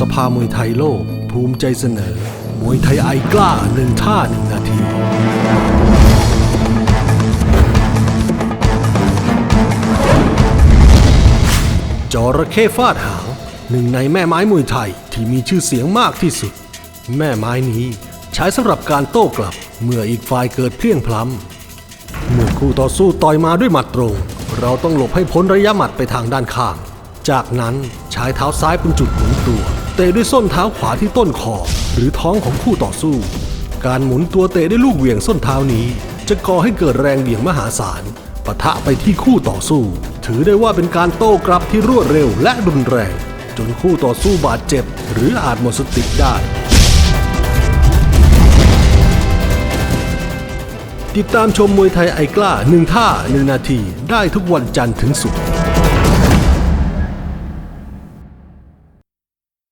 สภามวยไทยโลก ภูมิใจเสนอ มวยไทยไอกล้าหนึ่งท่าหนึ่งนาที จระเข้ฟาดหางหนึ่งในแม่ไม้มวยไทยที่มีชื่อเสียงมากที่สุด แม่ไม้นี้ใช้สำหรับการโต้กลับ เมื่ออีกฝ่ายเกิดเพลียงพล้ำเมื่อคู่ต่อสู้ต่อยมาด้วยหมัดตรง เราต้องหลบให้พ้นระยะหมัดไปทางด้านข้างจากนั้นใช้เท้าซ้ายเป็นจุดหมุนตัว เตะด้วยส้นเท้าขวาที่ต้นคอหรือท้องของคู่ต่อสู้ การหมุนตัวเตะด้วยลูกเหวี่ยงส้นเท้านี้ จะก่อให้เกิดแรงเหวี่ยงมหาศาลปะทะไปที่คู่ต่อสู้ ถือได้ว่าเป็นการโต้กลับที่รวดเร็วและรุนแรง จนคู่ต่อสู้บาดเจ็บ หรืออาจหมดสติได้ ติดตามชมมวยไทยไอกล้าหนึ่งท่าหนึ่งนาทีได้ทุกวันจันทร์ถึงศุกร์